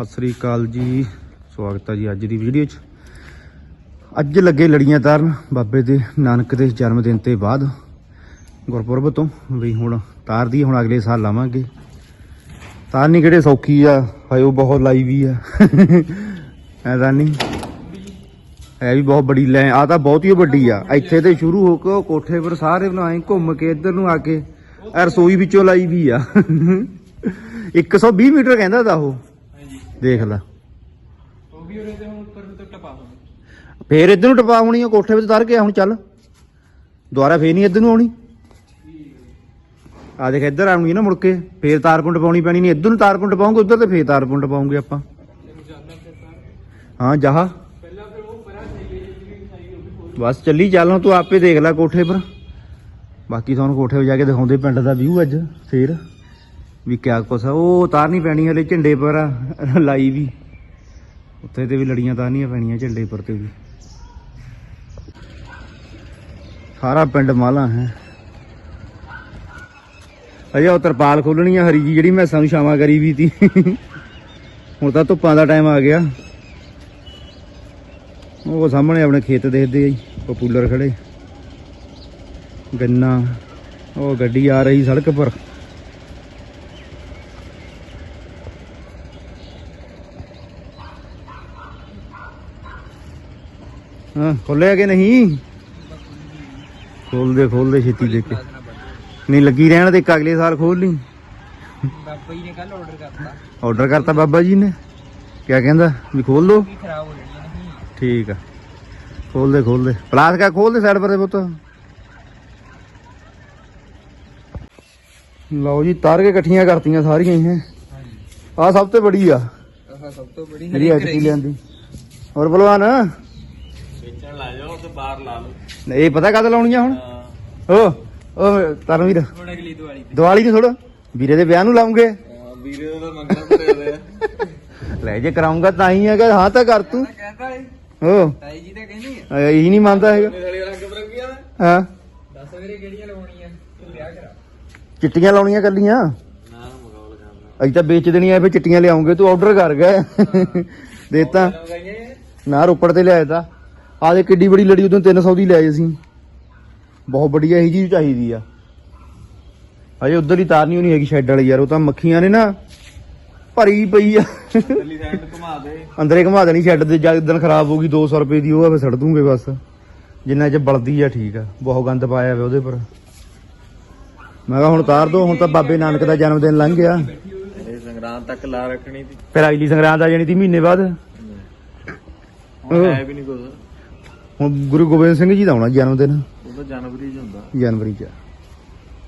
ਸਤਿ ਸ੍ਰੀ ਅਕਾਲ ਜੀ। ਸਵਾਗਤ ਹੈ ਜੀ ਅੱਜ ਦੀ ਵੀਡੀਓ 'ਚ। ਅੱਜ ਲੱਗੇ ਲੜੀਆਂ ਤਾਰਨ ਬਾਬੇ ਦੇ ਨਾਨਕ ਦੇ ਜਨਮ ਦਿਨ ਤੇ ਬਾਅਦ। ਗੁਰਪੁਰਬ ਤੋਂ ਵੀ ਹੁਣ ਤਾਰਦੀ ਹੁਣ ਅਗਲੇ ਸਾਲ ਲਾਵਾਂਗੇ। ਤਾਰਨੀ ਕਿਹੜੇ ਸੌਖੀ ਆ, ਹਾਏ ਉਹ ਬਹੁਤ ਲਾਈ ਵੀ ਆ। ਐਦਾਂ ਨਹੀਂ। ਹੈ ਵੀ ਬਹੁਤ ਬੜੀ ਲੈ ਆ ਤਾਂ ਬਹੁਤ ਹੀ ਵੱਡੀ ਆ। ਇੱਥੇ ਤੇ ਸ਼ੁਰੂ ਹੋ ਕੇ ਉਹ ਕੋਠੇ ਪਰ ਸਾਰੇ ਬਣਾਏ ਘੁੰਮ ਕੇ ਇੱਧਰ ਨੂੰ ਆ ਕੇ ਰਸੋਈ ਵਿੱਚੋਂ ਲਾਈ ਵੀ ਆ। 120 ਮੀਟਰ ਕਹਿੰਦਾ ਤਾ ਉਹ। ਦੇਖ ਲੈ। ਉਹ ਵੀ ਉਹਦੇ ਤੇ ਹੁਣ ਉੱਪਰ ਨੂੰ ਤਾਂ ਟਪਾ ਹੋਣਾ ਫੇਰ ਇੱਧਰ ਨੂੰ ਟਪਾ ਹੋਣੀ ਆ ਕੋਠੇ ਵਿੱਚ ਤਰ ਕੇ ਹੁਣ ਚੱਲ। ਦੁਬਾਰਾ ਫੇਰ ਨਹੀਂ ਇੱਧਰ ਨੂੰ ਆਉਣੀ। ਆ ਦੇਖ ਇੱਧਰ ਆਉਣੀ ਨਾ ਮੁੜ ਕੇ ਫੇਰ ਤਾਰ ਪੁੰਡ ਪਾਉਣੀ ਪੈਣੀ ਨਹੀਂ ਇੱਧਰ ਨੂੰ ਤਾਰ ਪੁੰਡ ਪਾਉਂਗੇ ਉੱਧਰ ਤੇ ਫੇਰ ਤਾਰ ਪੁੰਡ ਪਾਉਂਗੇ ਆਪਾਂ। ਹਾਂ ਜਾਹ ਬਸ ਚੱਲੀ ਚੱਲ ਹੁਣ ਤੂੰ ਆਪੇ ਦੇਖ ਲੈ ਕੋਠੇ ਪਰ। ਬਾਕੀ ਤੁਹਾਨੂੰ ਕੋਠੇ 'ਤੇ ਜਾ ਕੇ ਦਿਖਾਉਂਦੇ ਪਿੰਡ ਦਾ ਵਿਊ ਅੱਜ ਫੇਰ। ਵੀ ਕਿਆ ਕੁਛ ਆ ਉਹ ਤਾਰਨੀ ਪੈਣੀ ਹਲੇ ਝੰਡੇ ਪਰ ਆ, ਲਾਈ ਵੀ। ਉੱਥੇ ਤੇ ਵੀ ਲੜੀਆਂ ਤਾਰਨੀਆਂ ਪੈਣੀਆਂ ਝੰਡੇ ਪਰ ਤੇ ਵੀ। ਸਾਰਾ ਪਿੰਡ ਮਾਲਾ ਹੈ। ਅਜੇ ਉਹ ਤਰਪਾਲ ਖੋਲਣੀ ਆ ਹਰੀ ਜੀ ਜਿਹੜੀ ਮੈਂ ਸਾਨੂੰ ਛਾਵਾਂ ਕਰੀ ਵੀ ਤੀ। ਹੁਣ ਤਾਂ ਧੁੱਪਾਂ ਦਾ ਟਾਈਮ ਆ ਗਿਆ। ਉਹ ਸਾਹਮਣੇ ਆਪਣੇ ਖੇਤ ਦੇਖਦੇ ਆ ਜੀ ਪਪੂਲਰ ਖੜੇ। ਗੰਨਾ ਉਹ ਗੱਡੀ ਆ ਰਹੀ ਸੜਕ ਪਰ। ਹਾਂ ਖੋਲਿਆ ਕਿ ਨਹੀਂ? ਖੋਲ ਦੇ ਖੋਲ ਦੇ ਛੇਤੀ ਦੇ ਕੇ। ਨਹੀਂ ਲੱਗੀ ਰਹਿਣ ਦੇ ਇੱਕ ਅਗਲੇ ਸਾਲ ਖੋਲ ਲਈ। ਬਾਬਾ ਜੀ ਨੇ ਕੱਲ ਆਰਡਰ ਕਰਤਾ। ਆਰਡਰ ਕਰਤਾ ਬਾਬਾ ਜੀ ਨੇ। ਕਿਆ ਕਹਿੰਦਾ? ਵੀ ਖੋਲ ਦੋ। ਵੀ ਖਰਾਬ ਹੋ ਜਾਣੀ ਨਹੀਂ ਠੀਕ ਆ। ਖੋਲ ਦੇ ਖੋਲ ਦੇ ਪਲਾਸ ਕਾ ਖੋਲ ਦੇ ਸਾਈਡ ਪਰ ਦੇ ਪੁੱਤ। ਲਓ ਜੀ ਤਾਰ ਕੇ ਇਕੱਠੀਆਂ ਕਰਤੀਆਂ ਸਾਰੀਆਂ ਹੀ ਹੈ। ਹਾਂਜੀ। ਆ ਸਭ ਤੋਂ ਬੜੀ ਆ। ਆਹ ਸਭ ਤੋਂ ਬੜੀ ਜਿਹੜੀ ਐਤਕੀ ਲਿਆਂਦੀ। ਹੋਰ ਲਾ ਲਾ ਲਓ। ਇਹ ਪਤਾ ਕਦ ਲਾਉਣੀਆਂ ਹੁਣ? ਓ ਓ ਤਰਨਵੀਰ ਹੁਣ ਅਗਲੀ ਦੀਵਾਲੀ ਤੇ। ਦੀਵਾਲੀ ਨੂੰ ਥੋੜਾ ਵੀਰੇ ਦੇ ਵਿਆਹ ਨੂੰ ਲਾਉਂਗੇ। ਵੀਰੇ ਦਾ ਮੰਗਣਾ ਪੜਿਆ ਲੈ ਜੇ ਕਰਾਉਂਗਾ ਤਾਂ ਹੀ ਹੈਗਾ ਹਾਂ ਤਾਂ ਕਰ ਤੂੰ। ਕਹਿੰਦਾ ਏ ਓ। ਤਾਈ ਜੀ ਤਾਂ ਕਹਿੰਦੀ ਆ। ਇਹੀ ਨਹੀਂ ਮੰਨਦਾ ਹੈਗਾ। ਮੇਰੇ ਰੰਗ ਬਰੰਗੀਆਂ ਹਾਂ। ਦੱਸ ਵੀਰੇ ਕਿਹੜੀਆਂ ਲਵਾਉਣੀਆਂ ਤੂੰ ਵਿਆਹ ਕਰਾ। ਚਿੱਟੀਆਂ ਲਾਉਣੀਆਂ ਕੱਲੀਆਂ। ਨਾ ਕਰਨਾ ਤਾਂ ਵੇਚ ਦੇਣੀਆਂ ਫੇ ਚਿੱਟੀਆਂ ਲਿਆਉਂਗੇ ਤੂੰ ਆਰਡਰ ਕਰ ਗਏ ਦੇਤਾ। ਨਾ ਰੋਪੜ ਤੇ ਲਿਆਇਆ ਤਾ। ਆ ਦੇ ਕਿੱਡੀ ਬੜੀ ਲੜੀ ਉਦੋਂ 300 ਦੀ ਲਿਆਏ ਅਸੀਂ ਬਹੁਤ ਵਧੀਆ ਇਹੀ ਚੀਜ਼ ਚਾਹੀਦੀ ਆ। ਅਜੇ ਉਧਰ ਹੀ ਤਾਰ ਨਹੀਂ ਹੋਣੀ ਹੈਗੀ ਸ਼ੈੱਡ ਵਾਲੀ ਯਾਰ ਉਹ ਤਾਂ ਮੱਖੀਆਂ ਨੇ ਨਾ ਭਰੀ ਪਈ ਆ। ਦਿੱਲੀ ਸਾਈਡ ਘੁਮਾ ਦੇ। ਅੰਦਰੇ ਘੁਮਾ ਦੇਣੀ ਸ਼ੈੱਡ ਦੇ ਜਦ ਦਿਨ ਖਰਾਬ ਹੋ ਗਈ 200 ਰੁਪਏ ਦੀ ਉਹ ਆ ਫੇ ਛੱਡ ਦੂੰਗੇ ਬਸ। ਜਿੰਨਾ ਚ ਬਲਦੀ ਆ ਠੀਕ ਆ। ਬਹੁਤ ਗੰਦ ਪਾਇਆ ਵੇ ਉਹਦੇ ਪਰ। ਮੈਂ ਕਿਹਾ ਹੁਣ ਤਾਰ ਦੋ ਹੁਣ ਤਾਂ ਬਾਬੇ ਨਾਨਕ ਦਾ ਜਨਮ ਦਿਨ ਲੰਘ ਗਿਆ। ਇਹ ਸੰਗਰਾਂਦ ਤੱਕ ਲਾ ਰੱਖਣੀ ਸੀ। ਫਿਰ ਅਗਲੀ ਸੰਗਰਾਂਦ ਆ ਜਾਣੀ ਤੀ ਮਹੀਨੇ ਬਾਅਦ। ਹੁਣ ਹੈ ਵੀ ਨਹੀਂ ਕੁਝ ਹੁਣ ਗੁਰੂ ਗੋਬਿੰਦ ਸਿੰਘ ਜੀ ਦਾ ਆਉਣਾ ਜਨਮ ਦਿਨ। ਉਹ ਤਾਂ ਜਨਵਰੀ ਚ ਹੁੰਦਾ। ਜਨਵਰੀ ਚ।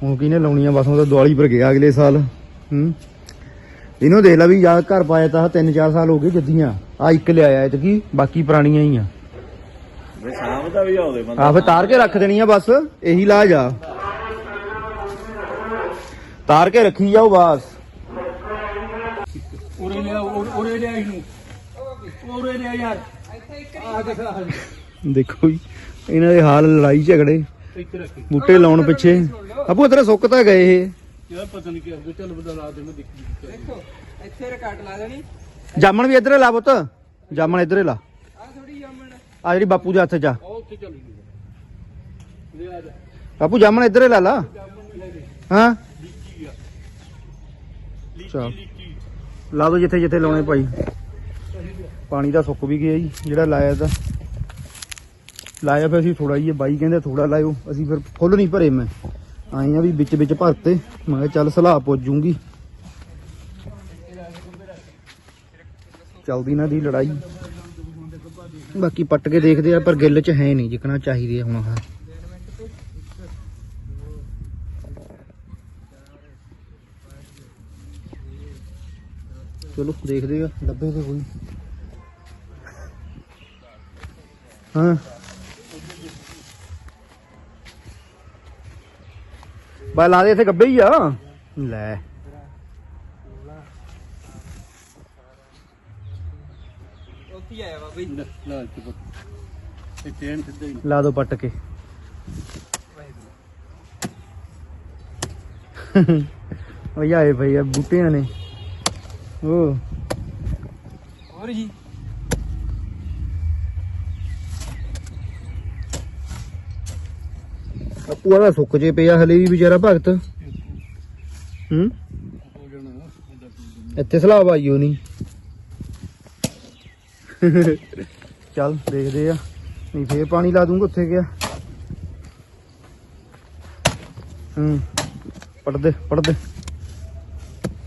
ਹੁਣ ਕਿਹਨੇ ਲਾਉਣੀਆਂ ਬਸ ਹੁਣ ਤਾਂ ਦੀਵਾਲੀ ਪਰ ਗਿਆ ਅਗਲੇ ਸਾਲ। ਹੂੰ। ਇਹਨੂੰ ਦੇਖ ਲਾ ਵੀ ਯਾਦ ਘਰ ਪਾਇਆ ਤਾਂ 3-4 ਸਾਲ ਹੋ ਗਏ ਜੱਦੀਆਂ। ਆ ਇੱਕ ਲਿਆਇਆ ਇਹ ਕੀ ਬਾਕੀ ਪੁਰਾਣੀਆਂ ਹੀ ਆ। ਵੇ ਸ਼ਾਮ ਦਾ ਵੀ ਆਉਦੇ ਬੰਦਾ। ਆ ਫੇ ਤਾਰ ਕੇ ਰੱਖ ਦੇਣੀਆਂ ਬਸ ਇਹੀ ਲਾਜ ਆ। ਤਾਰ ਕੇ ਰੱਖੀ ਜਾਓ ਬਸ। ਉਰੇ ਲਿਆ ਉਰੇ ਲਿਆ ਇਹਨੂੰ। ਉਰੇ ਲਿਆ ਯਾਰ। ਆ ਦੇਖ ਦੇਖੋ ਜੀ ਇਹਨਾਂ ਦੇ ਹਾਲ ਲੜਾਈ ਝਗੜੇ ਇੱਥੇ ਰੱਖੀ ਬੂਟੇ ਲਾਉਣ ਪਿੱਛੇ। ਆਪੂ ਤੇਰੇ ਸੁੱਕ ਤਾਂ ਗਏ ਇਹ। ਯਾਰ ਪਤਾ ਨਹੀਂ ਕੀ ਅੱਗੇ ਚੱਲ ਬਦਲਾ ਦੇ ਮੈਂ ਦੇਖੀ ਦੇਖੋ ਇੱਥੇ ਰਕਾਟ ਲਾ ਦੇਣੀ। ਜਾਮਣ ਵੀ ਇੱਧਰੇ ਲਾ ਪੁੱਤ। ਜਾਮਣ ਇੱਧਰੇ ਲਾ। ਆ ਥੋੜੀ ਜਾਮਣ ਆ। ਜਿਹੜੀ ਬਾਪੂ ਦੇ ਹੱਥ 'ਚ ਆ। ਉਹ ਉੱਥੇ ਚੱਲ ਗਈ ਲੈ ਆ ਜਾ। ਬਾਪੂ ਜਾਮਣ ਇੱਧਰੇ ਲਾ ਲਾ। ਜਾਮਣ ਲੈ ਦੇ। ਹਾਂ? ਚੱਲ। ਲਾ ਦੋ ਜਿੱਥੇ ਜਿੱਥੇ ਲਾਉਣੇ ਭਾਈ। ਪਾਣੀ ਤਾਂ ਸੁੱਕ ਵੀ ਗਿਆ ਜੀ ਜਿਹੜਾ ਲਾਇਆ ਤਾਂ ਲਾਇਆ ਫਿਰ ਅਸੀਂ ਥੋੜਾ ਹੀ ਹੈ ਬਾਈ ਕਹਿੰਦੇ ਥੋੜਾ ਲਾਇਓ, ਅਸੀਂ ਫਿਰ ਫੁੱਲ ਨਹੀਂ ਭਰੇ ਮੈਂ। ਆਏ ਆ ਵੀ ਵਿੱਚ ਵਿੱਚ ਭਰਤੇ, ਮੈਂ ਕਿਹਾ ਚੱਲ ਸਲਾਹ ਪੁੱਜੂਗੀ ਚਲਦੀ ਨਾ ਦੀ ਲੜਾਈ। ਬਾਕੀ ਪੱਟ ਕੇ ਦੇਖਦੇ ਆ, ਪਰ ਗਿੱਲ ਚ ਹੈ ਨਹੀਂ, ਜਿਕਣਾ ਚਾਹੀਦੀ ਹੈ ਹੁਣ ਆਹ। ਚਲੋ, ਦੇਖਦੇ ਆ, ਲੱਭੇ ਤੇ ਕੋਈ। ਹਾਂ। ਬਾ ਲਾ ਦੇ ਇੱਥੇ ਗੱਬੇ ਹੀ ਆ। ਲੈ। ਲਾ ਦੋ ਪੱਟ ਕੇ। ਉਹ ਆਏ ਭਈ ਆ ਬੂਟਿਆਂ ਨੇ। ਉਹ ਹੋਰ ਜੀ? ਆਪੂ ਦਾ ਸੁੱਕ ਜੇ ਪਿਆ ਹਲੇ ਵੀ ਵਿਚਾਰਾ ਭਗਤ। ਹੂੰ? ਇੱਥੇ ਸਲਾਬ ਆਈਓ ਨਹੀਂ ਚੱਲ ਦੇਖਦੇ ਆ। ਨਹੀਂ ਫੇਰ ਪਾਣੀ ਲਾ ਦੂੰਗਾ ਉੱਥੇ ਗਿਆ ਹੂੰ। ਪੜਦੇ ਪੜਦੇ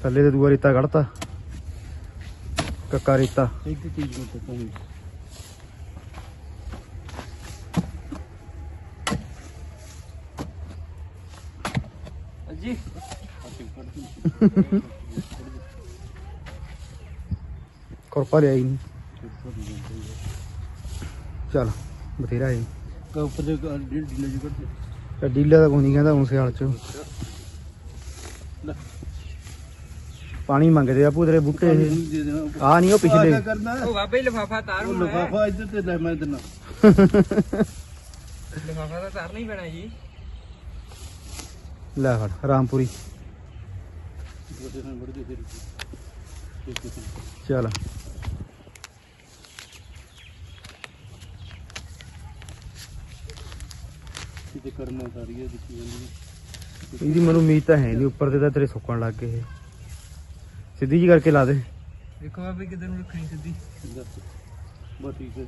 ਥੱਲੇ ਤੇ ਦੂਆ ਰੇਤਾ ਕੱਢਤਾ। ਕੱਕਾ ਰੇਤਾ। ਇੱਕ ਚੀਜ਼ ਨੂੰ ਪਤਾ ਜੀ। ਖੁਰਪਾ ਲਿਆਈ ਨਹੀਂ ਚੱਲ ਬਥੇਰਾ ਹੈ ਉੱਪਰ ਦੇ ਡਿਲ ਡਿਲ ਜੀ ਕਰਦੇ ਤੇ ਡੀਲਾ ਦਾ ਕੋਈ ਨਹੀਂ ਕਹਿੰਦਾ ਹੁਣ ਸਿਆਲ ਚ। ਲੈ। ਪਾਣੀ ਮੰਗਦੇ ਆ ਪੂਰੇ ਬੂਟੇ। ਆ ਨਹੀਂ ਉਹ ਪਿਛਲੇ। ਉਹ ਬਾਬੇ ਲਫਾਫਾ ਤਾਰ ਉਹ ਹੋਣਾ ਹੈ। ਲਫਾਫਾ ਇੱਧਰ ਤੇ ਲੈ ਮੈਂ ਦੇਣਾ ਲਫਾਫਾ ਤਾਂ ਤਾਰ ਨਹੀਂ ਪੈਣਾ ਜੀ। ਲੈ ਫੜ ਰਾਮਪੁਰੀ। ਚੱਲ। ਕਿਤੇ ਕਰਨਾ ਸਾਰੀ ਹੈ ਦਿੱਤੀ ਜਾਂਦੀ ਹੈ ਇਹਦੀ ਮੈਨੂੰ ਉਮੀਦ ਤਾਂ ਹੈ ਨਹੀਂ ਉੱਪਰ ਤੇ ਤਾਂ ਤੇਰੇ ਸੁੱਕਣ ਲੱਗ ਗਏ ਇਹ। ਸਿੱਧੀ ਜੀ ਕਰਕੇ ਲਾ ਦੇ। ਦੇਖੋ ਬਾਬੇ ਕਿਧਰ ਨੂੰ ਰੱਖਣੀ ਸਿੱਧੀ? ਬਸ ਠੀਕ ਹੈ?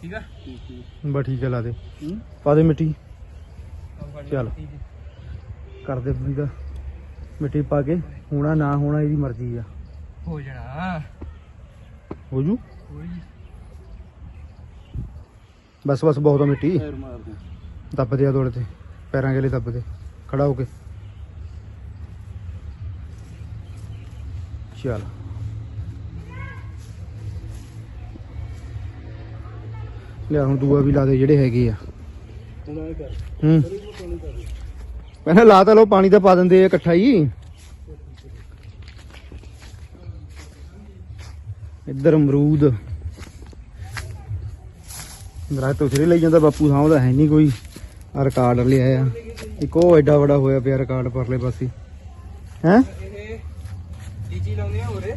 ਠੀਕ ਆ? ਹੈ। ਬਸ ਠੀਕ ਹੈ ਲਾ ਦੇ। ਪਾ ਦੇ ਮਿੱਟੀ। ਚੱਲ। ਠੀਕ ਹੈ। ਕਰ ਦੇ ਪੂਰੀ ਦਾ ਮਿੱਟੀ ਪਾ ਕੇ ਹੋਣਾ ਨਾ ਹੋਣਾ ਇਹਦੀ ਮਰਜ਼ੀ ਆ। ਹੋ ਜਾਣਾ। ਹੋ ਜੂ? ਬਸ ਬਸ ਬਹੁਤ ਆ ਮਿੱਟੀ। ਪੈਰ ਮਾਰ ਦੇ ਦੱਬ ਦੇ ਆ ਦੋੜੇ ਤੇ ਪੈਰਾਂ ਗਲੇ ਦੱਬ ਦੇ ਖੜਾ ਹੋ ਕੇ। ਚੱਲ। ਲਿਆ ਹੁਣ ਦੂਆ ਵੀ ਲਾ ਦੇ ਜਿਹੜੇ ਹੈਗੇ ਆ। ਹੂੰ। ਪਹਿਲਾਂ ਲਾ ਤਾਂ ਲਓ ਪਾਣੀ ਤਾਂ ਪਾ ਦਿੰਦੇ ਆ ਇਕੱਠਾ ਹੀ ਇੱਧਰ ਅਮਰੂਦ। ਦਰਖਤ ਉਸਰੇ ਲਈ ਜਾਂਦਾ ਬਾਪੂ ਸਾਹਮਣੇ ਹੈ ਨਹੀਂ ਕੋਈ। ਆ ਰਿਕਾਰਡ ਲਿਆ ਆ। ਇੱਕ ਉਹ ਐਡਾ ਵੱਡਾ ਹੋਇਆ ਪਿਆ ਰਿਕਾਰਡ ਪਰਲੇ ਪਾਸੇ। ਹੈ? ਇਹ ਡੀਜੀ ਲਾਉਂਦੇ ਆ ਹੋਰੇ।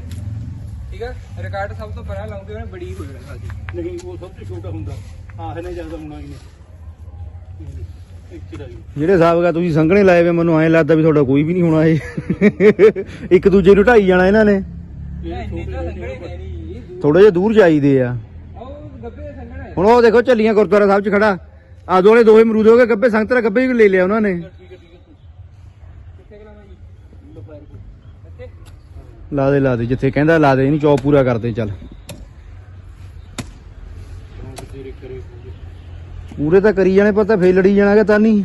ਠੀਕ ਆ? ਰਿਕਾਰਡ ਸਭ ਤੋਂ ਪਹਿਲਾਂ ਲਾਉਂਦੇ ਉਹਨੇ ਬੜੀ ਹੋ ਜਾਣਾ ਸਾਡੀ। ਨਹੀਂ ਉਹ ਸਭ ਤੋਂ ਛੋਟਾ ਹੁੰਦਾ। ਆਹ ਨੇ ਜ਼ਿਆਦਾ ਹੋਣਾ ਹੀ ਨਹੀਂ। ਜਿਹੜੇ ਹਿਸਾਬ ਤੁਸੀਂ ਸੰਘਣੇ ਲਾਏ ਵੇ, ਮੈਨੂੰ ਐਂ ਲੱਗਦਾ ਵੀ ਤੁਹਾਡਾ ਕੋਈ ਵੀ ਨਹੀਂ ਹੋਣਾ ਇਹ। ਇੱਕ ਦੂਜੇ ਨੂੰ ਢਾਈ ਜਾਣਾ ਇਹਨਾਂ ਨੇ। ਥੋੜੇ ਜਿਹਾ ਦੂਰ ਜਾਈਦੇ ਆ। ਹੁਣ ਉਹ ਦੇਖੋ ਚੱਲੀਆਂ ਗੁਰਦੁਆਰਾ ਸਾਹਿਬ 'ਚ ਖੜਾ। ਆ ਦੋਲੇ ਦੋਵੇਂ ਅਮਰੂਦ ਹੋ ਗਏ, ਗੱਬੇ ਸੰਗਤਰਾ ਗੱਬੇ ਵੀ ਲੈ ਲਿਆ ਉਹਨਾਂ ਨੇ। ਲਾ ਦੇ ਲਾ ਦੇ, ਜਿੱਥੇ ਕਹਿੰਦਾ ਲਾ ਦੇ, ਇਹਨੂੰ ਚੌਪ ਪੂਰਾ ਕਰਦੇ, ਚੱਲ ਹਾਂ ਤੇਰੇ ਕਰੇ ਹੋਗੇ ਪੂਰੇ ਤਾਂ ਕਰੀ ਜਾਣੇ ਪਤਾ ਫੇਰ ਲੜੀ ਜਾਣਾਗਾ ਤਾਂ ਨਹੀਂ।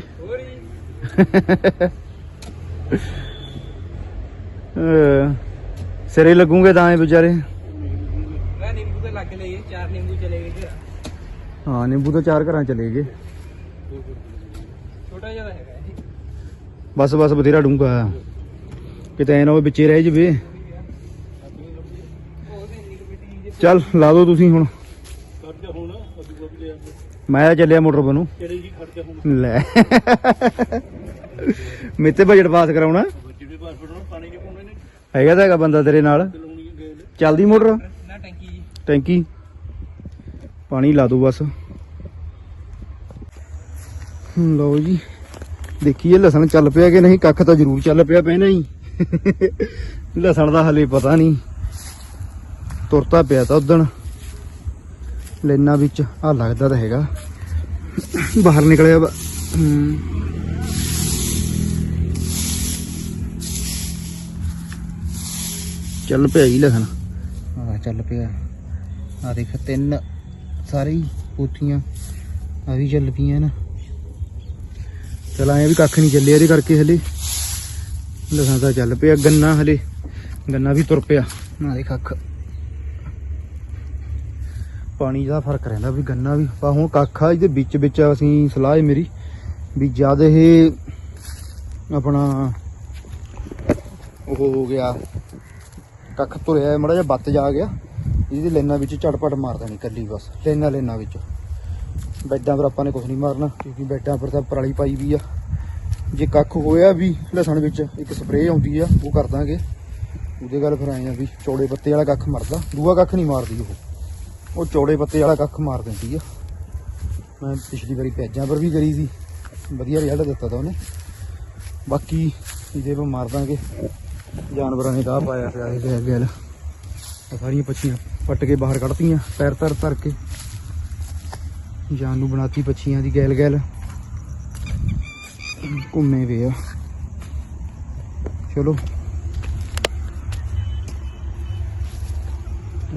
ਸਿਰੇ ਲੱਗੂਗੇ ਤਾਂ ਇਹ ਵਿਚਾਰੇ। ਮੈਂ ਨਿੰਬੂ ਤੇ ਲੱਗ ਲਏ ਚਾਰ ਨਿੰਬੂ ਚਲੇ ਗਏ ਹਾਂ ਨਿੰਬੂ ਤਾਂ ਚਾਰ ਘਰਾਂ ਚਲੇ ਗਏ। ਛੋਟਾ ਜਿਹਾ ਤਾਂ ਹੈਗਾ ਜੀ ਬਸ ਬਸ ਬਥੇਰਾ ਡੂੰਗਾ ਕਿਤੇ ਐ ਨਾ ਹੋਵੇ ਵਿੱਚੇ ਰਹਿ ਜਵੇ। ਚੱਲ ਲਾ ਦਿਓ ਤੁਸੀਂ ਹੁਣ ਕਰ ਜਾ ਹੁਣ ਅਦੂ ਬੱਬ ਲਿਆ ਮੈਂ ਤਾਂ ਚੱਲਿਆ ਮੋਟਰ ਬਨੂ ਚਲੇ ਜੀ ਖੜ ਜਾ ਹੁਣ? ਲੈ। ਮੇਤੇ ਬਜਟ ਪਾਸ ਕਰਾਉਣਾ। ਪਾਣੀ ਨਹੀਂ ਪਾਉਣੇ ਨੇ। ਹੈਗਾ ਤਾਂ ਹੈਗਾ ਬੰਦਾ ਤੇਰੇ ਨਾਲ। ਚਲਾਉਣੀ ਚੱਲਦੀ ਮੋਟਰ? ਨਾ ਟੈਂਕੀ ਜੀ। ਟੈਂਕੀ। ਪਾਣੀ ਲਾ ਦੋ ਬਸ। ਲਓ ਜੀ। ਦੇਖੀਏ ਲਸਣ ਚੱਲ ਪਿਆ ਕਿ ਨਹੀਂ ਕੱਖ ਤਾਂ ਜ਼ਰੂਰ ਚੱਲ ਪਿਆ ਪਹਿਲਾਂ ਹੀ। ਲਸਣ ਦਾ ਹਲੇ ਪਤਾ ਨਹੀਂ। ਤੁਰਤਾ ਪਿਆ ਤਾਂ ਉਦਣ। ਲੈਣਾ ਵਿੱਚ ਆ ਲੱਗਦਾ ਤਾਂ ਹੈਗਾ। ਬਾਹਰ ਨਿਕਲਿਆ। ਚੱਲ ਪਿਆ ਜੀ ਲਸਣ ਆ ਚੱਲ ਪਿਆ। ਆ ਦੇਖ ਤਿੰਨ ਸਾਰੇ ਹੀ ਪੋਥੀਆਂ ਆ ਵੀ ਚੱਲ ਪਈਆਂ ਨਾ। ਚਲ ਆਏ ਵੀ ਕੱਖ ਨਹੀਂ ਚੱਲਿਆ ਇਹਦੇ ਕਰਕੇ ਹਲੇ। ਲਸਾਂ ਤਾਂ ਚੱਲ ਪਿਆ ਗੰਨਾ ਹਲੇ। ਗੰਨਾ ਵੀ ਤੁਰ ਪਿਆ। ਨਾ ਦੇ ਕੱਖ ਪਾਣੀ ਦਾ ਫ਼ਰਕ ਰਹਿੰਦਾ ਵੀ ਗੰਨਾ ਵੀ। ਪਾ ਹੁਣ ਕੱਖ ਆ, ਇਹਦੇ ਵਿੱਚ ਵਿੱਚ ਅਸੀਂ ਸਲਾਹ ਹੈ ਮੇਰੀ ਵੀ ਜਦ ਇਹ ਆਪਣਾ ਉਹ ਹੋ ਗਿਆ, ਕੱਖ ਤੁਰਿਆ ਮੜਾ ਜਿਹਾ ਬੱਤ ਜਾ ਗਿਆ, ਇਹਦੀ ਲੈਣਾ ਵਿੱਚ ਝਟਪਟ ਮਾਰ ਦੇਣੀ ਕੱਲੀ ਬਸ ਲੈਣਾ ਲੈਣਾ ਵਿੱਚ। ਬੈਡਾਂ ਪਰ ਆਪਾਂ ਨੇ ਕੁਝ ਨਹੀਂ ਮਾਰਨਾ, ਕਿਉਂਕਿ ਬੈਡਾਂ ਪਰ ਤਾਂ ਪਰਾਲੀ ਪਾਈ ਵੀ ਆ। ਜੇ ਕੱਖ ਹੋਇਆ ਵੀ ਲਸਣ ਵਿੱਚ ਇੱਕ ਸਪਰੇਅ ਆਉਂਦੀ ਆ, ਉਹ ਕਰ ਦਾਂਗੇ। ਉਹਦੇ ਗੱਲ ਫਿਰ ਆਏ ਆ ਵੀ ਚੌੜੇ ਪੱਤੇ ਵਾਲਾ ਕੱਖ ਮਰਦਾ, ਦੂਆ ਕੱਖ ਨਹੀਂ ਮਾਰਦੀ ਉਹ। ਉਹ ਚੌੜੇ ਪੱਤੇ ਵਾਲਾ ਕੱਖ ਮਾਰ ਦਿੰਦੀ ਆ। ਮੈਂ ਪਿਛਲੀ ਵਾਰੀ ਪੈਜਾਂ ਪਰ ਵੀ ਕਰੀ ਸੀ। ਵਧੀਆ ਰਿਜ਼ਲਟ ਦਿੱਤਾ ਤਾ ਉਹਨੇ। ਬਾਕੀ ਇਹਦੇ ਪਰ ਮਾਰ ਦਾਂਗੇ। ਜਾਨਵਰਾਂ ਨੇ ਤਾਂ ਪਾਇਆ ਪਿਆ ਇਹ ਗੈਲ ਗੈਲ ਸਾਰੀਆਂ ਪੱਛੀਆਂ ਪੱਟ ਕੇ ਬਾਹਰ ਕੱਢਤੀਆਂ, ਪੈਰ ਤਰ ਤਰ ਕੇ। ਜਾਨ ਨੂੰ ਬਣਾਤੀ ਪੱਛੀਆਂ ਦੀ ਗੈਲ ਗੈਲ। ਘੁੰਮੇ ਵੇ ਆ। ਚਲੋ।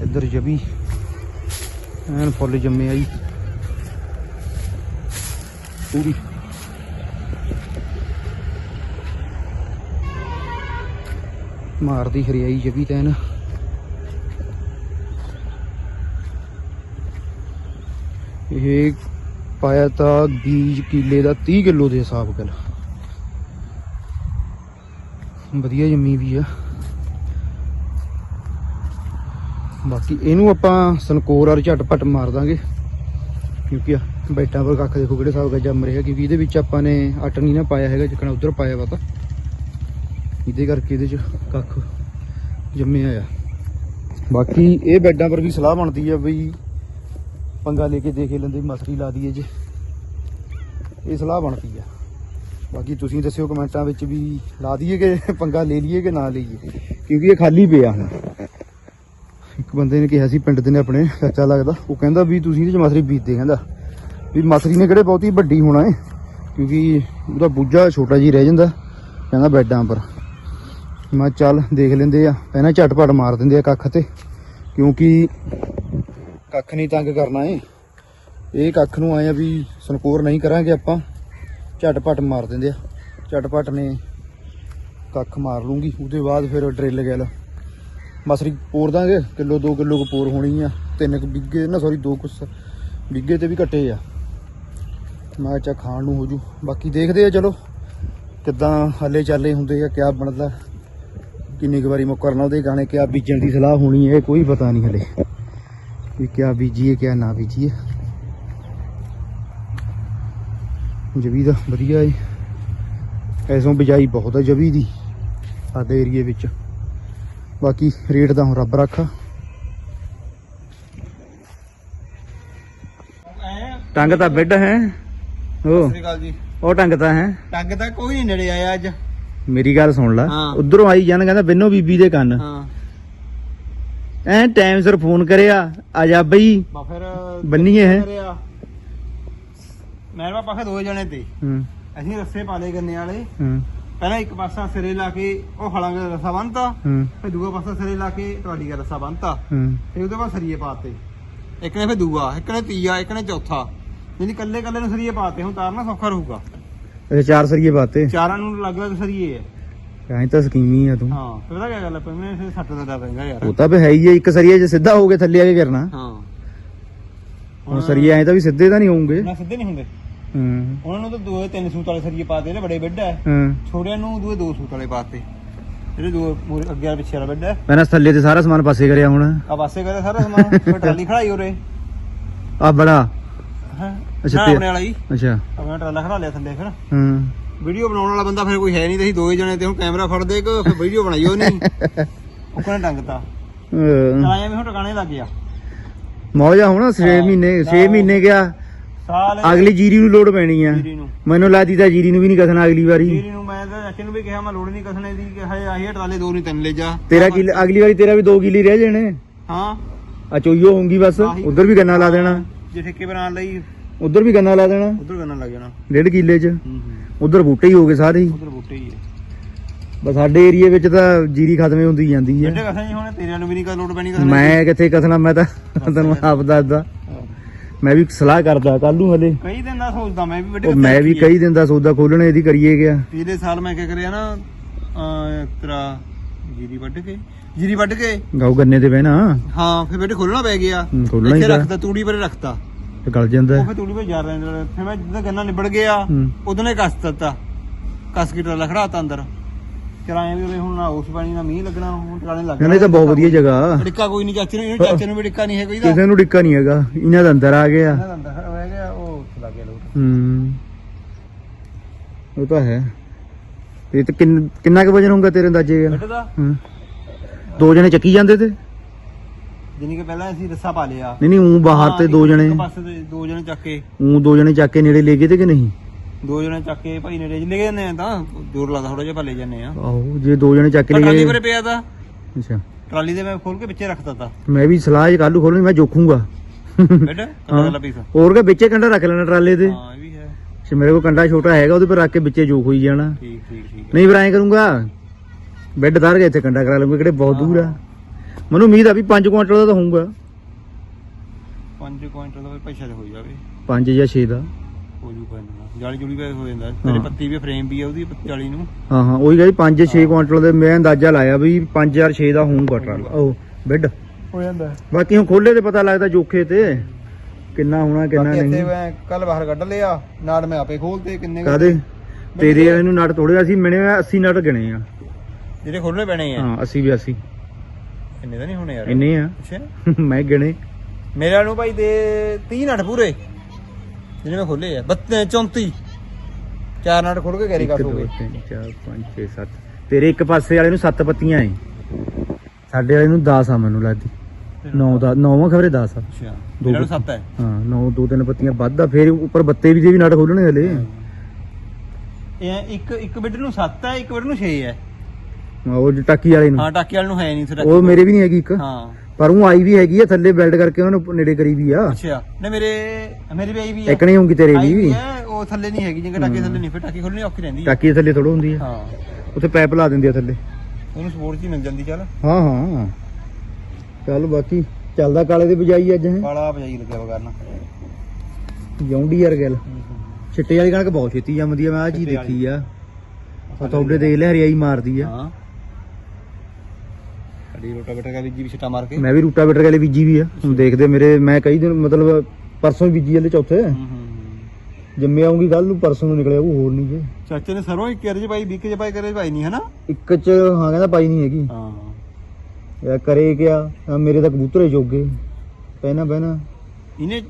ਇੱਧਰ ਜਬੀ। ਐਨ ਫੁੱਲ ਜੰਮੇ ਆ ਜੀ। ਪੂਰੀ। ਮਾਰਦੀ ਹਰਿਆਈ ਜਵੀ ਤੈਨ ਇਹ ਪਾਇਆ ਤਾਂ ਬੀਜ ਕਿੱਲੇ ਦਾ 30 ਕਿਲੋ ਦੇ ਹਿਸਾਬ ਨਾਲ। ਵਧੀਆ ਜੰਮੀ ਵੀ ਆ। ਬਾਕੀ ਇਹਨੂੰ ਆਪਾਂ ਸਨਕੋਰ ਵਾਲੀ ਝਟਪਟ ਮਾਰ ਦਾਂਗੇ। ਕਿਉਂਕਿ ਬੈਟਾਂ ਪਰ ਕੱਖ ਦੇਖੋ ਕਿਹੜੇ ਹਿਸਾਬ ਦਾ ਜੰਮ ਰਿਹਾ, ਕਿਉਂਕਿ ਇਹਦੇ ਵਿੱਚ ਆਪਾਂ ਨੇ ਆਟਾ ਨਹੀਂ ਨਾ ਪਾਇਆ ਹੈਗਾ, ਜਿੱਕਣਾ ਉਧਰ ਪਾਇਆ ਵਾ ਤਾਂ। ਇਹਦੇ ਕਰਕੇ ਇਹਦੇ ਚ ਕੱਖ ਜੰਮਿਆ ਆ ਬਾਕੀ ਇਹ ਬੈਡਾਂ ਪਰ ਵੀ ਸਲਾਹ ਬਣਦੀ ਆ ਬਈ, ਪੰਗਾ ਲੈ ਕੇ ਦੇਖ ਲੈਂਦੇ ਵੀ ਮਸਰੀ ਲਾ ਦਈਏ ਜੇ। ਇਹ ਸਲਾਹ ਬਣਦੀ ਆ। ਬਾਕੀ ਤੁਸੀਂ ਦੱਸਿਓ ਕਮੈਂਟਾਂ ਵਿੱਚ ਵੀ ਲਾ ਦਈਏ ਕਿ ਪੰਗਾ ਲੈ ਲਈਏ ਕਿ ਨਾ ਲਈਏ, ਕਿਉਂਕਿ ਇਹ ਖਾਲੀ ਪਿਆ ਹੁਣ। ਇੱਕ ਬੰਦੇ ਨੇ ਕਿਹਾ ਸੀ, ਪਿੰਡ ਦੇ ਨੇ ਆਪਣੇ ਚਾਚਾ ਲੱਗਦਾ। ਉਹ ਕਹਿੰਦਾ ਵੀ ਤੁਸੀਂ ਇਹਦੇ ਚ ਮਸਰੀ ਬੀਜਦੇ, ਕਹਿੰਦਾ। ਵੀ ਮਸਰੀ ਨੇ ਕਿਹੜੇ ਬਹੁਤੀ ਵੱਡੀ ਹੋਣਾ ਏ? ਕਿਉਂਕਿ ਉਹਦਾ ਬੂਝਾ ਛੋਟਾ ਜੀ ਰਹਿ ਜਾਂਦਾ। ਕਹਿੰਦਾ ਬੈਡਾਂ ਪਰ। ਮੈਂ ਚੱਲ, ਦੇਖ ਲੈਂਦੇ ਆ। ਪਹਿਲਾਂ ਝਟਪਟ ਮਾਰ ਦਿੰਦੇ ਆ ਕੱਖ ਤੇ। ਕਿਉਂਕਿ ਕੱਖ ਨਹੀਂ ਤੰਗ ਕਰਨਾ ਏ। ਇਹ ਕੱਖ ਨੂੰ ਆਏ ਆ ਵੀ ਸੰਕੋਰ ਨਹੀਂ ਕਰਾਂਗੇ ਆਪਾਂ। ਝਟਪਟ ਮਾਰ ਦਿੰਦੇ ਆ। ਝਟਪਟ ਨੇ ਕੱਖ ਮਾਰ ਲੂੰਗੀ। ਉਹਦੇ ਬਾਅਦ ਫਿਰ ਡਰਿੱਲ ਗੈਲ। ਮਸਰੀ ਪੋਰ ਦਾਂਗੇ, ਕਿਲੋ 2 ਕਿਲੋ ਕੁ ਪੋਰ ਹੋਣੀ ਆ, ਤਿੰਨ ਕੁ ਬਿੱਗੇ ਨਾ, ਸੌਰੀ ਦੋ ਕੁ ਸ- ਬਿੱਗੇ ਤੇ ਵੀ ਘਟੇ ਆ। ਮੈਂ ਚਾ ਖਾਣ ਨੂੰ ਹੋ ਜੂ। ਬਾਕੀ ਦੇਖਦੇ ਆ, ਚਲੋ, ਕਿੱਦਾਂ ਹੱਲੇ ਚਾਲੇ ਹੁੰਦੇ ਆ, ਕਿਆ ਬਣਦਾ, ਕਿੰਨੀ ਕੁ ਵਾਰੀ ਮੁੱਕਰਨਾ ਉਹਦੇ ਗਾਣੇ, ਕਿਆ ਬੀਜਣ ਦੀ ਸਲਾਹ ਹੋਣੀ ਹੈ ਕੋਈ ਪਤਾ ਨਹੀਂ ਹਲੇ, ਵੀ ਕਿਆ ਬੀਜੀਏ, ਕਿਆ ਨਾ ਬੀਜੀਏ। ਜਵੀ ਦਾ ਵਧੀਆ ਏ। ਐਸੋਂ ਬਿਜਾਈ ਬਹੁਤ ਹੈ ਜਵੀ ਦੀ, ਸਾਡੇ ਏਰੀਏ ਵਿੱਚ। ਬਾਕੀ ਰੇਟ ਦਾ ਹੁਣ ਰੱਬ ਰੱਖਾ। ਟੰਗ ਤਾਂ ਬੈੱਡ ਹੈ। ਉਹ ਜੀ। ਉਹ ਟੰਗ ਤਾਂ ਹੈ। ਟੱਗ ਤਾਂ ਕੋਈ ਨਹੀਂ ਨੇੜੇ ਆਇਆ ਅੱਜ। ਮੇਰੀ ਗੱਲ ਸੁਣ ਲੈ ਹਾਂ। ਉਧਰੋਂ ਆਈ ਜਾਣ ਕਹਿੰਦਾ ਬਿੰਨੋ ਬੀਬੀ ਦੇ ਕੰਨ। ਹਾਂ। ਐ ਟਾਈਮ ਸਿਰ ਫੋਨ ਕਰਿਆ ਆ ਜਾ ਬਈ। ਬਾ ਫਿਰ ਬੰਨੀਏ ਹੈ ਕਰਿਆ। ਮੇਰੇ ਪਾ ਪਾਖੇ ਦੋ ਜਣੇ ਤੇ। ਹੂੰ। ਅਸੀਂ ਰੱਸੇ ਪਾ ਲਏ ਗੰਨੇ ਵਾਲੇ। ਹੂੰ। ਪਹਿਲਾਂ ਇੱਕ ਪਾਸਾ ਸਿਰੇ ਲਾ ਕੇ ਉਹ ਹਲਾਂ ਦਾ ਰਸਾ ਬੰਨਤਾ ਹੂੰ। ਫਿਰ ਦੂਆ ਪਾਸਾ ਸਿਰੇ ਲਾ ਕੇ ਤੁਹਾਡੀ ਦਾ ਰਸਾ ਬੰਨਤਾ। ਹੂੰ। ਤੇ ਉਹਦੇ ਬਾਅਦ ਸਰੀਏ ਪਾਤੇ। ਇੱਕ ਨੇ ਫਿਰ ਦੂਆ ਇੱਕ ਨੇ ਤੀਆ ਇੱਕ ਨੇ ਚੌਥਾ। ਯਾਨੀ ਕੱਲੇ ਕੱਲੇ ਨੂੰ ਸਰੀਏ ਪਾਤੇ ਹੁਣ ਤਾਰਨਾ ਸੌਖਾ ਰਹੂਗਾ। ਇਹ ਚਾਰ ਸਰੀਏ ਬਾਤੇ ਚਾਰਾਂ ਨੂੰ ਅਲੱਗ ਅਲੱਗ ਸਰੀਏ ਹੈ ਐਂ ਤਾਂ ਸਕੀਮੀ ਆ ਤੂੰ। ਹਾਂ ਫਿਰ ਉਹਦਾ ਕੀ ਗੱਲ ਹੈ ਫਿਰ ਸੱਟ ਦਾ ਡਰ ਰਹਿੰਦਾ ਯਾਰ। ਉਹ ਤਾਂ ਫੇ ਹੈ ਹੀ ਆ ਇੱਕ ਸਰੀਏ ਜੇ ਸਿੱਧਾ ਹੋ ਕੇ ਥੱਲੇ ਆ ਕੇ ਕਰਨਾ। ਹਾਂ। ਹੁਣ ਸਰੀਏ ਐਂ ਤਾਂ ਵੀ ਸਿੱਧੇ ਤਾਂ ਨਹੀਂ ਹੋਣਗੇ ਨਾ ਸਿੱਧੇ ਨਹੀਂ ਹੁੰਦੇ। ਹੂੰ। ਉਹਨਾਂ ਨੂੰ ਤਾਂ ਦੋ ਤਿੰਨ ਸੂਤ ਵਾਲੇ ਸਰੀਏ ਪਾਤੇ ਜਿਹੜੇ ਬੜੇ ਬੈੱਡ ਹੈ। ਹਾਂ। ਛੋਟਿਆਂ ਨੂੰ ਦੂਏ ਦੋ ਸੂਤ ਵਾਲੇ ਪਾਤੇ। ਜਿਹੜੇ ਦੋ ਮੂਹਰੇ- ਅੱਗੇ ਵਾਲਾ ਪਿੱਛੇ ਵਾਲਾ ਬੈੱਡ ਹੈ। ਪਹਿਲਾਂ ਥੱਲੇ ਤੇ ਸਾਰਾ ਸਮਾਨ ਪਾਸੇ ਕਰਿਆ ਹੁਣ। ਆ ਪਾਸੇ ਕਰੇ ਸਾਰਾ ਸਮਾਨ। ਫਿਰ ਟਰਾਲੀ ਖੜਾਈ ਉਰੇ। ਆ ਬੜਾ। ਹਾਂ? ਅੱਛਾ, ਨਾ ਆਪਣੇ ਵਾਲਾ ਹੀ ਅੱਛਾ। ਆਪਣਾ ਟਰਾਲਾ ਖੜਾ ਲਿਆ ਥੱਲੇ ਫਿਰ। ਹਾਂ। ਵੀਡੀਓ ਬਣਾਉਣ ਵਾਲਾ ਬੰਦਾ ਫਿਰ ਕੋਈ ਹੈ ਨਹੀਂ ਤੇ ਅਸੀਂ ਦੋਏ ਜਣੇ ਤੇ ਹੁਣ ਕੈਮਰਾ ਫੜ ਦੇ ਕਿ ਫਿਰ ਵੀਡੀਓ ਬਣਾਈਓ ਨਹੀਂ ਉਹ ਕਹਿੰਦਾ ਅਹ, ਚਲਾਇਆ ਵੀ ਹੁਣ ਟਿਕਾਣੇ ਲੱਗ ਗਿਆ। ਮੌਜਾ ਹੁਣ 6 ਹਾਂ, ਮਹੀਨੇ 6 ਹਾਂ। ਮਹੀਨੇ ਗਿਆ। ਸਾਲ ਅਗਲੀ ਜੀਰੀ ਨੂੰ ਲੋਡ ਪੈਣੀ ਆ। ਜੀਰੀ ਨੂੰ। ਮੈਨੂੰ ਲੱਗਦੀ ਤਾਂ ਜੀਰੀ ਨੂੰ ਵੀ ਨਹੀਂ ਕਸਣਾ ਅਗਲੀ ਵਾਰੀ। ਜੀਰੀ ਨੂੰ ਮੈਂ ਤਾਂ ਚਾਚੇ ਨੂੰ ਵੀ ਕਿਹਾ ਮੈਂ ਲੋੜ ਨਹੀਂ ਕਸਣੇ ਦੀ ਕਿ ਹਏ ਆਹੀ ਟਰਾਲੇ ਦੋ ਨਹੀਂ ਤਿੰਨ ਲੈ ਜਾ। ਤੇਰਾ ਕਿੱਲ ਅਗਲੀ ਵਾਰੀ ਤੇਰਾ ਵੀ 2 ਕਿੱਲੇ ਰਹਿ ਜਾਣੇ। ਹਾਂ। ਆ ਚੋਈਓ ਹੋਊਗੀ ਬਸ। ਉਧਰ ਵੀ ਗੰਨਾ ਲਾ ਦੇਣਾ। ਜੇ ਠੇਕੇ ਬਣਾਉਣ ਲਈ ਉਧਰ ਵੀ ਗੰਨਾ ਲਾ ਦੇਣਾ। ਉਧਰ ਗੰਨਾ ਲੱਗ ਜਾਣਾ। ਡੇਢ ਕਿੱਲੇ 'ਚ। ਉਧਰ ਬੂਟੇ ਹੀ ਹੋ ਗਏ ਸਾਰੇ। ਹੀ ਉਧਰ ਬੂਟੇ ਹੀ ਬਸ ਸਾਡੇ ਏਰੀਏ ਵਿੱਚ ਤਾਂ ਜੀਰੀ ਖਤਮੇ ਹੁੰਦੀ ਜਾਂਦੀ ਹੈ। ਕਸਾਂ ਜੀ ਹੁਣ ਤੇਰਿਆਂ ਨੂੰ ਵੀ ਨਹੀਂ ਲੋੜ ਪੈਣੀ ਕਸਣੇ ਮੈਂ ਕਿੱਥੇ ਕਸਣਾ ਮੈਂ ਤਾਂ ਆਪ ਦੱਸਦਾ। ਮੈਂ ਵੀ ਸਲਾਹ ਕਰਦਾ ਕੱਲ ਨੂੰ ਹਲੇ। ਕਈ ਦਿਨ ਦਾ ਸੋਚਦਾ ਮੈਂ ਵੀ ਬੇਟੇ ਉਹ ਮੈਂ ਵੀ ਕਈ ਦਿਨ ਦਾ ਸੌਦਾ ਖੋਲਣੇ ਇਹਦੀ ਕਰੀਏ ਗਿਆ ਪਿਛਲੇ ਸਾਲ ਮੈਂ ਕੀ ਕਰਿਆ ਨਾ ਅਹ, ਤੇਰਾ ਜੀਰੀ ਵੱਢ ਕੇ ਜੀਰੀ ਵੱਢ ਕੇ। ਗਾਉ ਗੰਨੇ ਤੇ ਬਹਿਣਾ। ਹਾਂ ਫਿਰ ਬੇਟੇ ਖੋਲਣਾ ਪੈ ਗਿਆ। ਹੂੰ, ਖੋਲ੍ਹਣਾ ਹੀ ਇੱਥੇ ਪਿਆ। ਰੱਖਤਾ ਤੂੜੀ ਪਰੇ ਰੱਖਤਾ। ਤੇ ਗਲ ਜਾਂਦਾ। ਉਹ ਹੈ। ਫਿਰ ਤੂੜੀ ਪਰੇ ਜਾ ਰਹੇ ਨੇ ਫਿਰ ਮੈਂ ਜਦੋਂ ਗੰਨਾ ਨਿਬੜ ਗਿਆ ਹੂੰ। ਉਦੋਂ ਨੇ ਕਸ ਦਿੱਤਾ। ਕਸ ਕੇ ਟਰਾਲਾ ਖੜਾਤਾ ਅੰਦਰ। ਚਲਾਇਆ ਵੀ ਉਰੇ ਹੁਣ ਨਾ ਉਸ ਪਾਣੀ ਨਾ ਮੀਂਹ ਲੱਗਣਾ ਹੁਣ ਟਰਾਲੇ ਲੱਗ ਕਹਿੰਦੇ ਤਾਂ ਬਹੁਤ ਵਧੀਆ ਜਗ੍ਹਾ। ਡਿੱਕਾ ਕੋਈ ਨਹੀਂ ਚਾਚੇ ਨੂੰ ਇਹਨੂੰ ਚਾਚੇ ਨੂੰ ਵੀ ਡਿੱਕਾ ਨਹੀਂ ਹੈ ਕੋਈ ਦਾ ਕਿਸੇ ਨੂੰ ਡਿੱਕਾ ਨਹੀਂ ਹੈਗਾ ਇਹਨਾਂ ਦਾ ਅੰਦਰ ਆ ਗਿਆ। ਇਹਨਾਂ ਦਾ ਅੰਦਰ ਹੋਇਆ ਗਿਆ ਉਹ ਉੱਥੇ ਲੱਗ ਗਿਆ ਲੋਟ। ਹੂੰ। ਉਹ ਤਾਂ ਹੈ। ਇਹ ਤਾਂ ਕਿੰਨ- ਕਿੰਨਾ ਕੁ ਵਜਨ ਹੋਊਗਾ ਤੇਰੇ ਅੰਦਾਜ਼ੇ ਦਾ? ਬੇਟੇ ਦਾ? ਹਾਂ। ਦੋ ਜਣੇ ਚੱਕੀ ਜਾਂਦੇ ਤੇ? ਜਿਨੀ ਕਿ ਪਹਿਲਾਂ ਅਸੀਂ ਰੱਸਾ ਪਾ ਲਿਆ। ਨਹੀਂ ਨਹੀਂ ਉਹ ਬਾਹਰ ਤੇ ਦੋ ਜਣੇ। ਇੱਕ ਪਾਸੇ ਤੇ ਦੋ ਜਣੇ ਚੱਕ ਕੇ। ਉਹ ਦੋ ਜਣੇ ਚੱਕ ਕੇ ਨੇੜੇ ਲੈ ਗਏ ਤੇ ਕਿ ਨਹੀਂ? ਦੋ ਜਣੇ ਚੱਕ ਕੇ ਭਾਈ ਨੇੜੇ ਕੇ ਜਾਂਦੇ ਆ ਤਾਂ ਦੂਰ ਲੱਗਦਾ ਥੋੜਾ ਜਿਹਾ ਪਾ ਲੈ ਜਾਂਦੇ ਆ। ਆਹੋ ਜੇ ਦੋ ਜਣੇ ਚੱਕ ਟਰਾਲੀ ਲਈਏ। ਪਰੇ ਪਿਆ ਤਾਂ। ਅੱਛਾ। ਟਰਾਲੀ ਦੇ ਮੈਂ ਖੋਲ ਕੇ ਵਿੱਚੇ ਰੱਖਤਾ ਤਾ। ਮੈਂ ਵੀ ਸਲਾਹ ਚ ਕੱਲੂ ਖੋਲਣੀ ਮੈਂ ਜੋਖੂਗਾ। ਪੀਸ ਹੋਰ ਕੇ ਵਿੱਚੇ ਕੰਡਾ ਰੱਖ ਲੈਣਾ ਟਰਾਲੇ ਤੇ। ਹਾਂ ਇਹ ਵੀ ਹੈ। ਜੇ ਮੇਰੇ ਕੋਲ ਕੰਡਾ ਛੋਟਾ ਹੈਗਾ ਉਹਦੇ ਪਰ ਰੱਖ ਕੇ ਵਿੱਚੇ ਜੋਖ ਹੋਈ ਜਾਣਾ। ਠੀਕ ਠੀਕ ਠੀਕ। ਨਹੀਂ ਫਿਰ ਐਂ ਕਰੂੰਗਾ ਬੈੱਡ ਧਾਰ ਕੇ ਇੱਥੇ ਕੰਡਾ ਕਰਾ ਲਵਾਂਗੇ ਕਿਹੜੇ ਬਹੁਤ ਦੂਰ ਆ। ਮੈਨੂੰ ਉਮੀਦ ਆ ਵੀ 5 ਕੁਇੰਟਲ ਦਾ ਤਾਂ ਹੋਊਗਾ। 5 ਕੁਇੰਟਲ ਦਾ ਪੈਸਾ ਹੋ ਜਾਵੇ। 5 ਜਾਂ 6 ਦਾ। ਹੋ ਜੂ ਪੈਂਦਾ ਜਾਲੀ ਜੁਲੀ ਵੀ ਹੋ ਜਾਂਦਾ। ਤੇਰੇ ਪੱਤੀ ਵੀ ਫਰੇਮ ਵੀ ਆ ਉਹਦੀ ਜਾਲੀ ਨੂੰ। ਹਾਂ ਹਾਂ ਉਹੀ ਗਈ 5 6 ਕੁਇੰਟਲ ਦੇ ਮੈਂ ਅੰਦਾਜ਼ਾ ਲਾਇਆ ਵੀ 5000 6 ਦਾ ਹੋਊਗਾ ਟਰਾਲਾ। ਉਹ ਬੈੱਡ। ਹੋ ਜਾਂਦਾ। ਬਾਕੀ ਹੁਣ ਖੋਲੇ ਤੇ ਪਤਾ ਲੱਗਦਾ ਜੋਖੇ ਤੇ ਕਿੰਨਾ ਹੋਣਾ ਕਿੰਨਾ ਬਾਕੀ ਇੱਥੇ ਨਹੀਂ। ਮੈਂ ਕੱਲ ਬਾਹਰ ਕੱਢ ਲਿਆ ਨਾੜ ਮੈਂ ਆਪੇ ਖੋਲਤੇ ਕਿੰਨੇ ਕੁ- ਕਾਦੇ ਤੇਰੇ ਵਾਲੇ ਨੂੰ ਨਟ ਤੋੜਿਆ ਅਸੀਂ ਮਿਣੇ ਹੋਏ 80 ਨਟ ਗਣੇ ਆ। ਜਿਹੜੇ ਖੋਲਣੇ ਪੈਣੇ ਆ? ਹਾਂ 80 82 ਇੰਨੇ ਤਾਂ ਨਹੀਂ ਹੋਣੇ ਯਾਰ। ਇੰਨੇ ਆ। ਅੱਛਾ। ਮੈਂ ਗਿਣੇ। ਮੇਰੇ ਨੂੰ ਭਾਈ ਦੇ 30 ਨਟ ਪੂਰੇ। ਜਿਹੜੇ ਮੈਂ ਖੋਲੇ ਆ। 32 34 ਚਾਰ ਨਟ ਖੋਲ ਕੇ 1 ਕਰ 2 ਦੋਗੇ 3 4 5 6 7 ਤੇਰੇ ਇੱਕ ਪਾਸੇ ਵਾਲੇ ਨੂੰ 7 ਪੱਤੀਆਂ ਏ। ਸਾਡੇ ਵਾਲੇ ਨੂੰ 10 ਆ ਮੈਨੂੰ ਲੱਗਦੀ। 9 ਦਾ 9ਵਾਂ ਖਬਰੇ 10 ਆ। ਅੱਛਾ। ਮੇਰੇ ਨੂੰ 7 ਹੈ ਹਾਂ 9 ਦੋ ਤਿੰਨ ਪੱਤੀਆਂ ਵੱਧ ਆ। ਫਿਰ ਉੱਪਰ ਬੱਤੇ ਵੀ ਦੇ ਵੀ ਨਟ ਖੋਲਣੇ ਹਲੇ। ਇਹ ਇੱਕ ਇੱਕ ਬਿੱਡ ਨੂੰ 7 ਹੈ ਇੱਕ ਬਿੱਡ ਨੂੰ 6 ਹੈ ਉਹ ਟਾਕੀ ਵਾਲੇ ਨੂੰ। ਹਾਂ ਟਾਕੀ ਵਾਲ ਨੂੰ ਹੈ ਨਹੀਂ ਉਹ ਮੇਰੇ ਵੀ ਨਹੀਂ ਹੈਗੀ ਇੱਕ। ਹਾਂ। ਪਰ ਉਹ ਆਈ ਵੀ ਹੈਗੀ ਆ ਥੱਲੇ ਵੈਲਡ ਕਰਕੇ ਉਹਨਾਂ ਨੂੰ ਨੇੜੇ ਕਰੀ ਵੀ ਆ। ਅੱਛਾ। ਨਹੀਂ ਮੇਰੇ ਮੇਰੇ ਵੀ ਆਈ ਵੀ ਹੈ ਇੱਕ ਨਹੀਂ ਹੋਊਗੀ ਤੇਰੇ ਆਈ ਵੀ ਵੀ ਹੈ ਉਹ ਥੱਲੇ ਨਹੀਂ ਹੈਗੀ ਜਿੰਗਾ ਟਾਕੀ ਥੱਲੇ ਨਹੀਂ ਫਿਰ ਟਾਕੀ ਖੋਲਣੀ ਔਖੀ ਰਹਿੰਦੀ ਹੈ ਟਾਕੀ ਦੇ ਥੱਲੇ ਥੋੜਾ ਹੁੰਦੀ ਆ। ਹਾਂ। ਉੱਥੇ ਪਾਈਪ ਲਾ ਦਿੰਦੀ ਆ ਥੱਲੇ। ਉਹਨੂੰ ਸਪੋਰਟ ਹੀ ਮਿਲ ਜਾਂਦੀ ਚੱਲ। ਹਾਂ ਹਾਂ। ਚੱਲ ਬਾਕੀ ਚੱਲਦਾ ਕਾਲੇ ਦੀ ਬਜਾਈ ਅੱਜ ਹੈ। ਕਾਲਾ ਭਜਾਈ ਲੱਗਿਆ ਵਾ ਕਰਨਾ। ਜੌਂਡੀ ਯਾਰ ਗੱਲ। ਛਿੱਟੇ ਵਾਲੀ ਕਣਕ ਬਹੁਤ ਛੇਤੀ ਜੰਮਦੀ ਆ ਮੈਂ ਆ ਚੀਜ਼। ਦੇਖੀ ਆ। ਉਹ ਦੇਖ ਲੈ ਹਰਿਆਈ ਮਾਰਦੀ ਆ। ਹਾਂ। ਕਾ ਵੀ ਛਟਾ ਮਾਰ ਕੇ। ਮੈਂ ਵੀ ਰੂਟਾ ਬੀਟਰ ਵਾਲੇ ਬੀਜੀ ਵੀ ਆ। ਹੁਣ ਦੇਖਦੇ ਮੇਰੇ ਮੈਂ ਕਈ ਦਿਨ ਮਤਲਬ ਪਰਸੋਂ ਹੀ ਬੀਜੀ ਵਾਲੇ ਚੌਥੇ। ਹੂੰ, ਹੂੰ, ਹੂੰ। ਜੰਮੇ ਆਉਂਗੀ ਕੱਲ ਨੂੰ ਪਰਸੋਂ ਨੂੰ ਨਿਕਲਿਆ ਉਹ ਹੋਰ ਨਹੀਂ ਜੇ। ਚਾਚੇ ਨੇ ਸਰੋਂ ਇੱਕ ਕਰੇ ਭਾਈ ਵਿਕ ਜੇ ਭਾਈ ਕਰੇ ਭਾਈ ਨਹੀਂ ਹਨਾ? ਇੱਕ ਚ ਹਾਂ ਕਹਿੰਦਾ ਪਾਈ ਨਹੀਂ ਹੈਗੀ। ਹਾਂ। ਯਾ ਕਰੇ ਕਿਆ? ਮੇਰੇ ਤਾਂ ਕਬੂਤਰੇ ਜੋਗੇ। ਪਹਿਨਾ ਪਹਿਨਾ। ਇਹਨੇ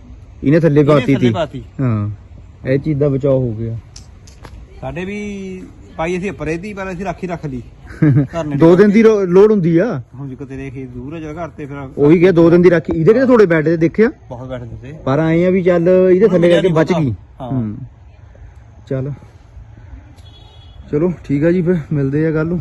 ਇਹਨੇ ਥੱਲੇ ਪਾਤੀ ਤੀ। ਪਾਤੀ। ਹਾਂ। ਇਹ ਚੀਜ਼ ਦਾ ਬਚਾਅ ਹੋ ਗਿਆ। ਸਾਡੇ ਵੀ ਭਾਈ ਅਸੀਂ ਉੱਪਰੇ ਦੀ ਪਰ ਅਸੀਂ ਰਾਖੀ ਰੱਖ ਲਈ। ਘਰ ਦੋ ਦਿਨ ਦੀ ਰੋ- ਲੋੜ ਹੁੰਦੀ ਆ। ਹੁਣ ਜਿੱਕ ਤੇਰੇ ਖੇਤ ਦੂਰ ਹੈ ਜਗ੍ਹਾ ਘਰ ਤੇ ਫਿਰ ਉਹੀ ਗਿਆ ਦੋ ਦਿਨ ਦੀ ਰਾਖੀ। ਇਹਦੇ ਕਿਤੇ ਥੋੜੇ ਬੈਠੇ ਦੇਖਿਆ? ਬਹੁਤ ਬੈਠਦੇ ਤੇ ਪਰ ਆਏ ਆ ਵੀ ਚੱਲ ਇਹਦੇ ਥੱਲੇ ਕਰਕੇ ਬਚ। ਗਈ। ਹਾਂ। ਹੂੰ। ਚੱਲ। ਚਲੋ ਠੀਕ ਆ ਜੀ ਫਿਰ ਮਿਲਦੇ ਆ ਕੱਲ ਨੂੰ।